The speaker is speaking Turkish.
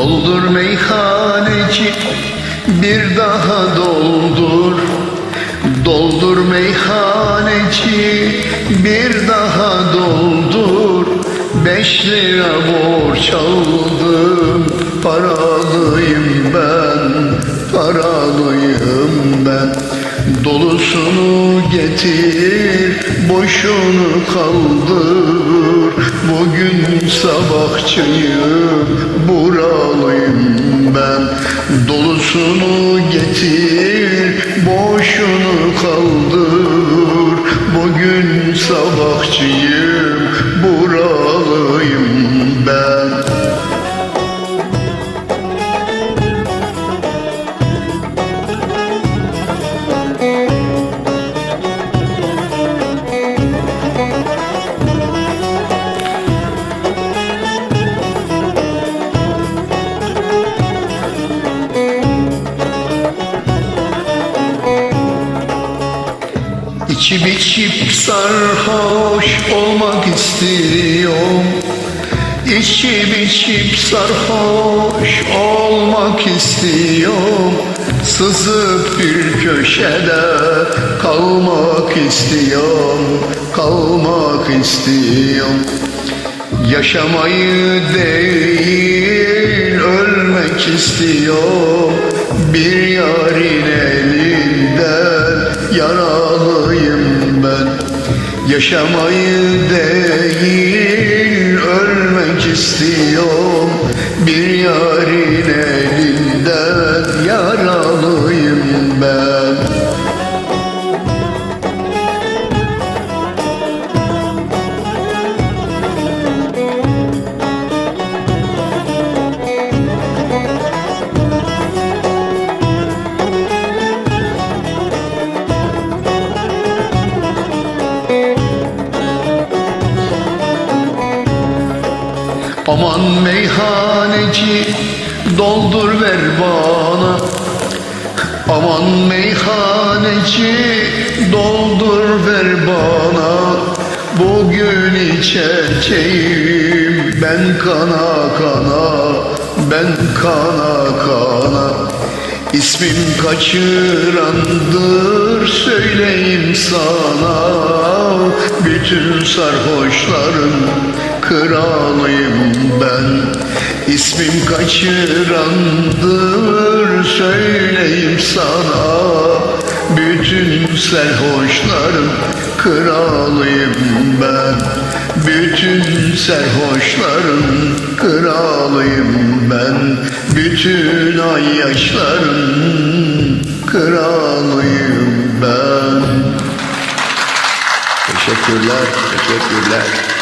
Doldur meyhaneci bir daha doldur. Doldur meyhaneci bir daha doldur. Beş lira borç aldım Dolusunu getir boşunu kaldır. Bugün sabahçıyım buralıyım ben. Dolusunu getir boşunu kaldır. Bugün sabahçıyım İçip içip sarhoş olmak istiyorum. İçip içip sarhoş olmak istiyorum. Sızıp bir köşede kalmak istiyorum Kalmak istiyorum. Yaşamayı değil ölmek istiyorum. Bir yarın elinden ben Yaşamayı değil ölmek istiyorum. Bir yarın Aman meyhaneci doldur ver bana. Aman meyhaneci doldur ver bana. Bugün içeceğim ben kana kana Ben kana kana. İsmim kaçırandır söyleyeyim sana. Bütün sarhoşların kralıyım ben. İsmim kaçırandır söyleyeyim sana. Bütün serhoşların kralıyım ben. Bütün serhoşların kralıyım ben. Bütün ayyaşların kralıyım ben. Teşekkürler, teşekkürler.